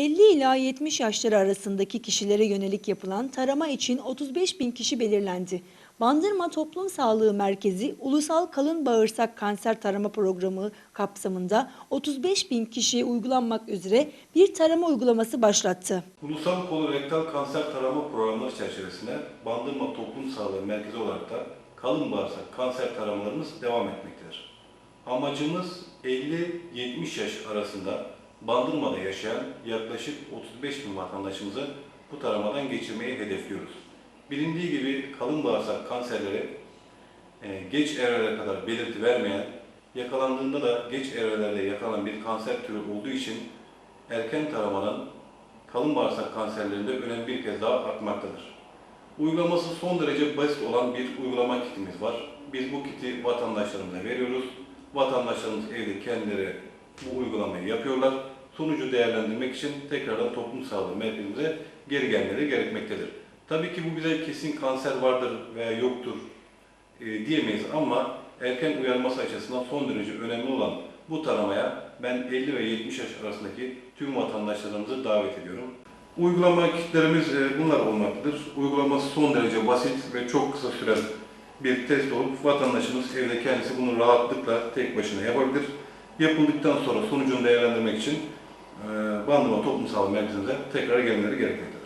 50 ila 70 yaşları arasındaki kişilere yönelik yapılan tarama için 35 bin kişi belirlendi. Bandırma Toplum Sağlığı Merkezi Ulusal Kalın Bağırsak Kanser Tarama Programı kapsamında 35 bin kişiye uygulanmak üzere bir tarama uygulaması başlattı. Ulusal Kolorektal Kanser Tarama Programı çerçevesinde Bandırma Toplum Sağlığı Merkezi olarak da kalın bağırsak kanser taramalarımız devam etmektedir. Amacımız 50-70 yaş arasında Bandırma'da yaşayan yaklaşık 35 bin vatandaşımızı bu taramadan geçirmeyi hedefliyoruz. Bilindiği gibi kalın bağırsak kanserleri e, geç evrelere kadar belirti vermeyen, yakalandığında da geç evrelerde yakalanan bir kanser türü olduğu için erken taramanın kalın bağırsak kanserlerinde önemi bir kez daha artmaktadır. Uygulaması son derece basit olan bir uygulama kitimiz var. Biz bu kiti vatandaşlarımıza veriyoruz. Vatandaşlarımız evde kendileri bu uygulamayı yapıyorlar. Sonucu değerlendirmek için tekrardan toplum sağlığı merkezimize geri gelmeleri gerekmektedir. Tabii ki bu bize kesin kanser vardır veya yoktur e, diyemeyiz ama erken uyarması açısından son derece önemli olan bu taramaya ben 50 ve 70 yaş arasındaki tüm vatandaşlarımızı davet ediyorum. Uygulama kitlerimiz e, bunlar olmaktadır. Uygulaması son derece basit ve çok kısa süren bir test olup vatandaşımız evde kendisi bunu rahatlıkla tek başına yapabilir. Yapıldıktan sonra sonucunu değerlendirmek için Bandırma Toplum Sağlığı Merkezi'ne tekrar gelmeleri gerekmektedir.